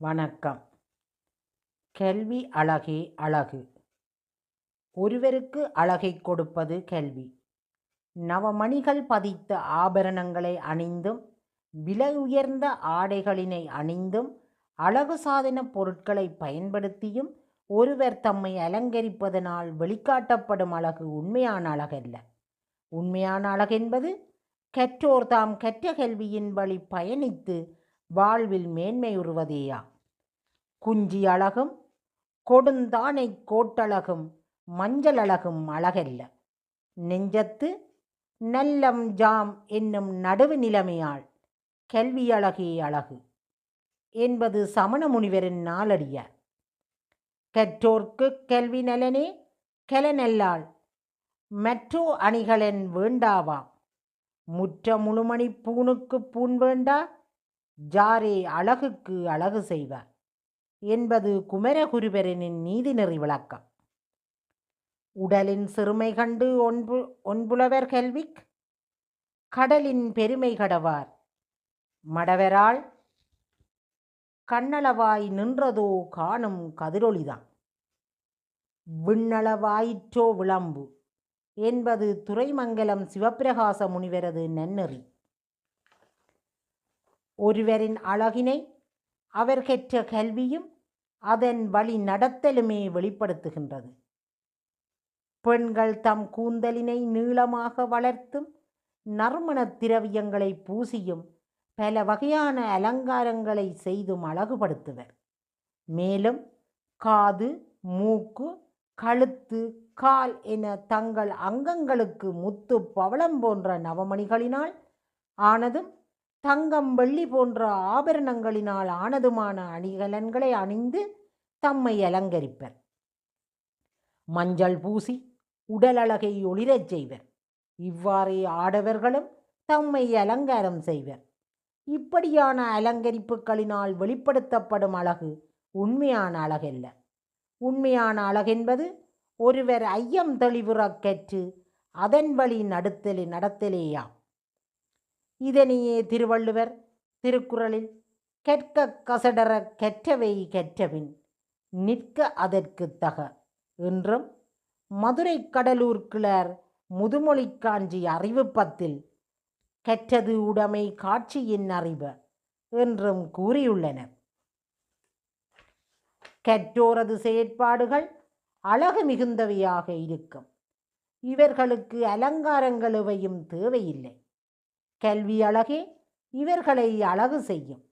வணக்கம். கல்வி அழகே அழகு. ஒருவருக்கு அழகை கொடுப்பது கல்வி நவமணிகள் பதித்த ஆபரணங்களை அணிந்தும் விலை உயர்ந்த ஆடைகளினை அணிந்தும் அழகு சாதன பொருட்களை பயன்படுத்தியும் ஒருவர் தம்மை அலங்கரிப்பதனால் வெளிக்காட்டப்படும் அழகு உண்மையான அழகல்ல. உண்மையான அழகென்பது கற்றோர் தாம் கற்ற கல்வியின் வழி பயணித்து வாழ்வில் மேன்மையுறுவதேயா குஞ்சி அழகும் கொடுந்தானை கோட்டழகும் மஞ்சள் அழகும் அழகல்ல. நெஞ்சத்து நல்லம் ஜாம் என்னும் நடுவு நிலைமையால் கல்வி அழகே அழகு என்பது சமண முனிவரின் நாளடியார் கற்றோர்க்கு கல்வி நலனே கலனல்லால் மற்றோ அணிகளன் வேண்டாவாம். முற்ற முழுமணி பூணுக்கு பூண் வேண்டா ஜாரே அழகுக்கு அழகு செய்வார் என்பது குமரகுருபரனின் நீதிநெறி விளக்கம். உடலின் சிறுமை கண்டு ஒன்பு ஒன்புலவர் கல்விக் கடலின் பெருமை கடவார். மடவரால் கண்ணளவாய் நின்றதோ காணும் கதிரொளிதான். விண்ணளவாயிற்றோ விளம்பு என்பது துறைமங்கலம் சிவப்பிரகாச முனிவரது நன்னெறி. ஒருவரின் அழகினை அவர் கற்ற கல்வியும் அதன் வழி நடத்தலுமே வெளிப்படுத்துகின்றது. பெண்கள் தம் கூந்தலினை நீளமாக வளர்த்தும் நறுமணத் திரவியங்களை பூசியும் பல வகையான அலங்காரங்களை செய்தும் அழகுபடுத்துவர். மேலும் காது மூக்கு கழுத்து கால் என தங்கள் அங்கங்களுக்கு முத்து பவளம் போன்ற நவமணிகளினால் ஆனதும் தங்கம் வெள்ளி போன்ற ஆபரணங்களினால் ஆனதுமான அணிகலன்களை அணிந்து தம்மை அலங்கரிப்பர். மஞ்சள் பூசி உடலழகை ஒளிரச் செய்வர். இவ்வாறே ஆடவர்களும் தம்மை அலங்காரம் செய்வர். இப்படியான அலங்கரிப்புகளினால் வெளிப்படுத்தப்படும் அழகு உண்மையான அழகல்ல. உண்மையான அழகென்பது ஒருவர் ஐயம் தெளிவுறக் கற்று அதன் வழி நடத்தலே நடத்தலேயாம். இதனையே திருவள்ளுவர் திருக்குறளில் கற்க கசடர கற்றவை கற்றபின் நிற்க அதற்கு தக என்றும் மதுரை கடலூர் கிளர் முதுமொழி காஞ்சி அறிவுப்பத்தில் கற்றது உடைமை காட்சியின் அறிவு என்றும் கூறியுள்ளனர். கற்றோரது செயற்பாடுகள் அழகு மிகுந்தவையாக இருக்கும். இவர்களுக்கு அலங்காரங்கள் எவையும் தேவையில்லை. கல்வி அழகே இவர்களை அழகு செய்யும்.